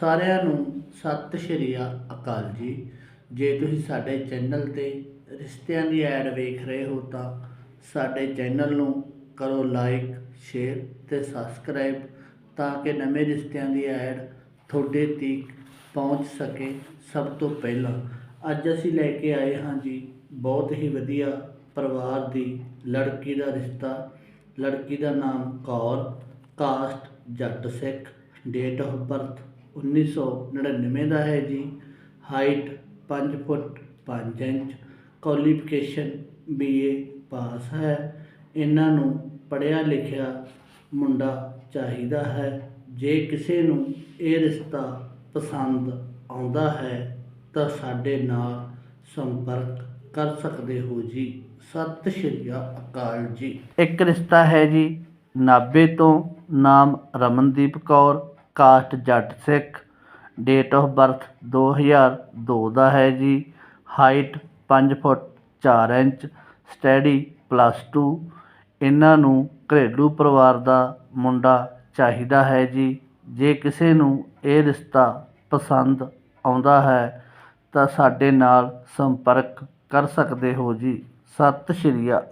ਸਾਰਿਆਂ ਨੂੰ ਸਤਿ ਸ਼੍ਰੀ ਅਕਾਲ ਜੀ। ਜੇ ਤੁਸੀਂ ਸਾਡੇ ਚੈਨਲ ਤੇ ਰਿਸ਼ਤਿਆਂ ਦੀ ਐਡ ਵੇਖ ਰਹੇ ਹੋ ਤਾਂ ਸਾਡੇ ਚੈਨਲ ਨੂੰ ਕਰੋ ਲਾਈਕ, ਸ਼ੇਅਰ ਤੇ ਸਬਸਕ੍ਰਾਈਬ ਤਾਂ ਕਿ ਨਵੇਂ ਰਿਸ਼ਤਿਆਂ ਦੀ ਐਡ ਤੁਹਾਡੇ ਤੀਕ ਪਹੁੰਚ ਸਕੇ ਸਭ ਤੋਂ ਪਹਿਲਾਂ। ਅੱਜ ਅਸੀਂ ਲੈ ਕੇ ਆਏ ਹਾਂ ਜੀ ਬਹੁਤ ਹੀ ਵਧੀਆ ਪਰਿਵਾਰ ਦੀ ਲੜਕੀ ਦਾ ਰਿਸ਼ਤਾ। ਲੜਕੀ ਦਾ ਨਾਮ Kaur caste Jatt Sikh date of birth 1999 ਦਾ ਹੈ ਜੀ। Height 5 foot 5 inch. Qualification BA pass ਹੈ। ਇਹਨਾਂ ਨੂੰ ਪੜ੍ਹਿਆ ਲਿਖਿਆ ਮੁੰਡਾ ਚਾਹੀਦਾ ਹੈ। ਜੇ ਕਿਸੇ ਨੂੰ ਇਹ ਰਿਸ਼ਤਾ ਪਸੰਦ ਆਉਂਦਾ ਹੈ, ਤਾਂ ਸਾਡੇ ਨਾਲ ਸੰਪਰਕ ਕਰ ਸਕਦੇ ਹੋ ਜੀ। ਸਤਿ ਸ਼੍ਰੀ ਅਕਾਲ ਜੀ। ਇੱਕ ਰਿਸ਼ਤਾ ਹੈ ਜੀ। ਨਾਭੇ ਤੋਂ, ਨਾਮ Ramandeep Kaur. Caste Jatt Sikh date of birth 2002 ਦਾ ਹੈ ਜੀ ਹਾਈਟ ਪੰਜ ਫੁੱਟ ਚਾਰ ਇੰਚ ਸਟੱਡੀ ਪਲੱਸ ਟੂ ਇਹਨਾਂ ਨੂੰ ਘਰੇਲੂ ਪਰਿਵਾਰ ਦਾ ਮੁੰਡਾ ਚਾਹੀਦਾ ਹੈ ਜੀ। ਜੇ ਕਿਸੇ ਨੂੰ ਇਹ ਰਿਸ਼ਤਾ ਪਸੰਦ ਆਉਂਦਾ ਹੈ, ਤਾਂ ਸਾਡੇ ਨਾਲ ਸੰਪਰਕ ਕਰ ਸਕਦੇ ਹੋ ਜੀ। ਸਤਿ ਸ਼੍ਰੀ ਅਕਾਲ।